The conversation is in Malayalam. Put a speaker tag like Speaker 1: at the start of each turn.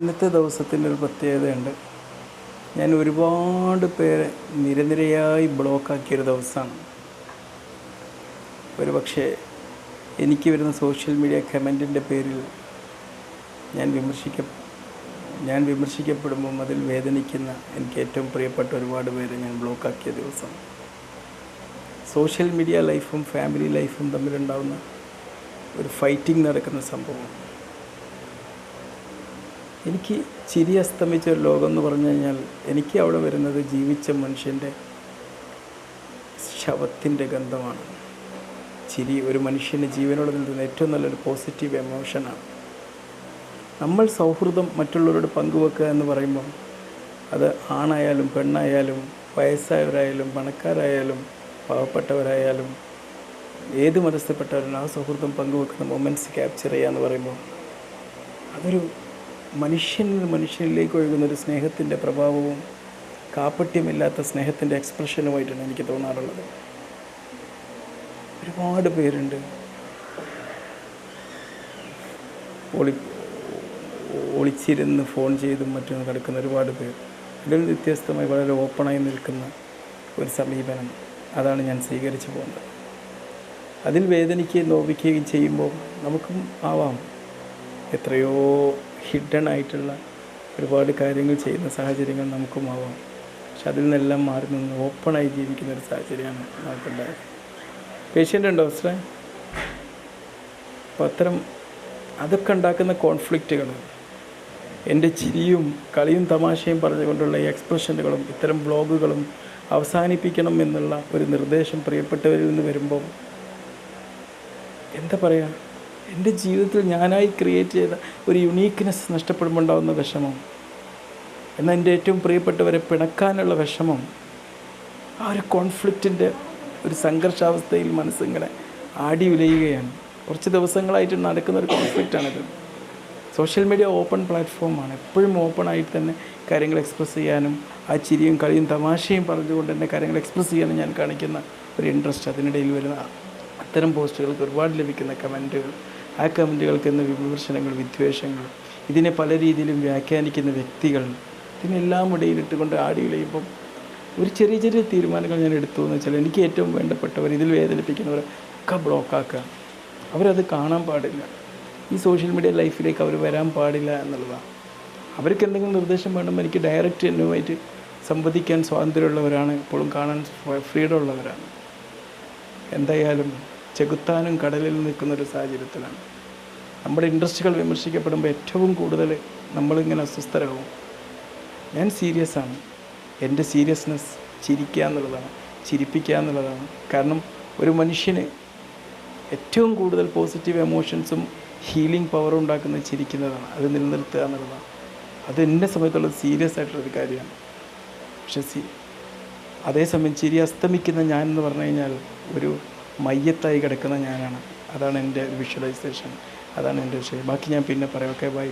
Speaker 1: ഇന്നത്തെ ദിവസത്തിന്റെ ഒരു പ്രത്യേകതയുണ്ട്. ഞാൻ ഒരുപാട് പേരെ നിരനിരയായി ബ്ലോക്കാക്കിയൊരു ദിവസമാണ്. ഒരു പക്ഷേ എനിക്ക് വരുന്ന സോഷ്യൽ മീഡിയ കമന്റിന്റെ പേരിൽ ഞാൻ വിമർശിക്ക ഞാൻ വിമർശിക്കപ്പെടുമ്പം അതിൽ വേദനിക്കുന്ന എനിക്ക് ഏറ്റവും പ്രിയപ്പെട്ട ഒരുപാട് പേരെ ഞാൻ ബ്ലോക്കാക്കിയ ദിവസം. സോഷ്യൽ മീഡിയ ലൈഫും ഫാമിലി ലൈഫും തമ്മിലുണ്ടാവുന്ന ഒരു ഫൈറ്റിംഗ് നടക്കുന്ന സംഭവം എനിക്ക് ചിരി അസ്തമിച്ച ഒരു ലോകം എന്ന് പറഞ്ഞു കഴിഞ്ഞാൽ എനിക്ക് അവിടെ വരുന്നത് ജീവിച്ച മനുഷ്യന്റെ ശവത്തിന്റെ ഗന്ധമാണ്. ചിരി ഒരു മനുഷ്യന് ജീവനോട് നിൽക്കുന്ന ഏറ്റവും നല്ലൊരു പോസിറ്റീവ് എമോഷനാണ് നമ്മൾ സൗഹൃദം മറ്റുള്ളവരോട് പങ്കുവെക്കുക എന്ന് പറയുമ്പം അത് ആണായാലും പെണ്ണായാലും വയസ്സായവരായാലും പണക്കാരായാലും പാവപ്പെട്ടവരായാലും ഏത് മതസ്ഥപ്പെട്ടവരും ആ സൗഹൃദം പങ്കുവെക്കുന്ന മൊമെന്റ്സ് ക്യാപ്ചർ ചെയ്യുക എന്ന് പറയുമ്പോൾ അതൊരു മനുഷ്യനിൽ മനുഷ്യനിലേക്ക് ഒഴുകുന്ന ഒരു സ്നേഹത്തിന്റെ പ്രഭാവവും കാപ്പട്യമില്ലാത്ത സ്നേഹത്തിന്റെ എക്സ്പ്രഷനുമായിട്ടാണ് എനിക്ക് തോന്നാറുള്ളത്. ഒരുപാട് പേരുണ്ട്. ഒളി ഒളിച്ചിരുന്ന് ഫോൺ ചെയ്തും മറ്റും കിടക്കുന്ന ഒരുപാട് പേർ. ഇതിൽ വ്യത്യസ്തമായി വളരെ ഓപ്പണായി നിൽക്കുന്ന ഒരു സമീപനം അതാണ് ഞാൻ സ്വീകരിച്ചു പോകുന്നത്. അതിൽ വേദനിക്കുകയും നോവിക്കുകയും ചെയ്യുമ്പോൾ നമുക്കും ആവാം. എത്രയോ ഹിഡൻ ആയിട്ടുള്ള ഒരുപാട് കാര്യങ്ങൾ ചെയ്യുന്ന സാഹചര്യങ്ങൾ നമുക്കും ആവാം. പക്ഷെ അതിൽ നിന്നെല്ലാം മാറി നിന്ന് ഓപ്പണായി ജീവിക്കുന്ന ഒരു സാഹചര്യമാണ് നമുക്കുണ്ടായത്. പേഷ്യന്റ് ഉണ്ടോ സാറെ അപ്പോൾ അത്തരം അതൊക്കെ ഉണ്ടാക്കുന്ന കോൺഫ്ലിക്റ്റുകൾ എന്റെ ചിരിയും കളിയും തമാശയും പറഞ്ഞുകൊണ്ടുള്ള ഈ എക്സ്പ്രഷനുകളും ഇത്തരം ബ്ലോഗുകളും അവസാനിപ്പിക്കണം എന്നുള്ള ഒരു നിർദ്ദേശം പ്രിയപ്പെട്ടവരിൽ നിന്ന് വരുമ്പോൾ എന്താ പറയുക എന്റെ ജീവിതത്തിൽ ഞാനായി ക്രിയേറ്റ് ചെയ്ത ഒരു യുണീക്ക്നെസ് നഷ്ടപ്പെടുമ്പോൾ ഉണ്ടാകുന്ന വിഷമം. എന്നാൽ എന്റെ ഏറ്റവും പ്രിയപ്പെട്ടവരെ പിണക്കാനുള്ള വിഷമം ആ ഒരു കോൺഫ്ലിക്റ്റിന്റെ ഒരു സംഘർഷാവസ്ഥയിൽ മനസ്സിങ്ങനെ ആടി ഉലയുകയാണ്. കുറച്ച് ദിവസങ്ങളായിട്ട് നടക്കുന്ന ഒരു കോൺഫ്ലിക്റ്റാണിത് സോഷ്യൽ മീഡിയ ഓപ്പൺ പ്ലാറ്റ്ഫോമാണ് എപ്പോഴും ഓപ്പൺ ആയിട്ട് തന്നെ കാര്യങ്ങൾ എക്സ്പ്രസ് ചെയ്യാനും ആ ചിരിയും കളിയും തമാശയും പറഞ്ഞുകൊണ്ട് തന്നെ കാര്യങ്ങൾ എക്സ്പ്രസ് ചെയ്യാനും ഞാൻ കാണിക്കുന്ന ഒരു ഇൻട്രസ്റ്റ് അതിനിടയിൽ വരുന്ന അത്തരം പോസ്റ്റുകൾക്ക് ഒരുപാട് ലഭിക്കുന്ന കമന്റുകൾ ആ കമന്റുകൾക്ക് എന്ന വിമർശനങ്ങൾ വിദ്വേഷങ്ങൾ ഇതിനെ പല രീതിയിലും വ്യാഖ്യാനിക്കുന്ന വ്യക്തികൾ ഇതിനെല്ലാം ഇടയിലിട്ടുകൊണ്ട് ആടി വിളയുമ്പം ഒരു ചെറിയ ചെറിയ തീരുമാനങ്ങൾ ഞാൻ എടുത്തു എന്ന് വെച്ചാൽ എനിക്ക് ഏറ്റവും വേണ്ടപ്പെട്ടവർ ഇതിൽ വേദനിപ്പിക്കുന്നവരെ ഒക്കെ ബ്ലോക്കാക്കുക അവരത് കാണാൻ പാടില്ല. ഈ സോഷ്യൽ മീഡിയ ലൈഫിലേക്ക് അവർ വരാൻ പാടില്ല എന്നുള്ളതാണ് അവർക്ക് എന്തെങ്കിലും നിർദ്ദേശം വേണമെങ്കിൽ എനിക്ക് ഡയറക്റ്റ് എന്നുമായിട്ട് സംവദിക്കാൻ സ്വാതന്ത്ര്യമുള്ളവരാണ് എപ്പോഴും കാണാൻ ഫ്രീഡം ഉള്ളവരാണ്. എന്തായാലും ചെകുത്താനും കടലിൽ നിൽക്കുന്ന ഒരു സാഹചര്യത്തിലാണ്. നമ്മുടെ ഇൻട്രസ്റ്റുകൾ വിമർശിക്കപ്പെടുമ്പോൾ ഏറ്റവും കൂടുതൽ നമ്മളിങ്ങനെ അസ്വസ്ഥരാകും ഞാൻ സീരിയസ് ആണ്. എന്റെ സീരിയസ്നെസ് ചിരിക്കുക എന്നുള്ളതാണ്. ചിരിപ്പിക്കുക എന്നുള്ളതാണ്. കാരണം ഒരു മനുഷ്യന് ഏറ്റവും കൂടുതൽ പോസിറ്റീവ് എമോഷൻസും ഹീലിംഗ് പവറും ഉണ്ടാക്കുന്നത് ചിരിക്കുന്നതാണ്. അത് നിലനിർത്തുക എന്നുള്ളതാണ്. അത് എന്നെ സമയത്തുള്ള സീരിയസ് ആയിട്ടുള്ളൊരു കാര്യമാണ്. പക്ഷെ സി അതേസമയം ചിരി അസ്തമിക്കുന്ന ഞാൻ എന്ന് പറഞ്ഞു കഴിഞ്ഞാൽ ഒരു മയ്യത്തായി കിടക്കുന്ന ഞാനാണ്. അതാണ് എന്റെ വിഷ്വലൈസേഷൻ അതാണ് എന്റെ വിഷയം. ബാക്കി ഞാൻ പിന്നെ പറയാം. Okay bye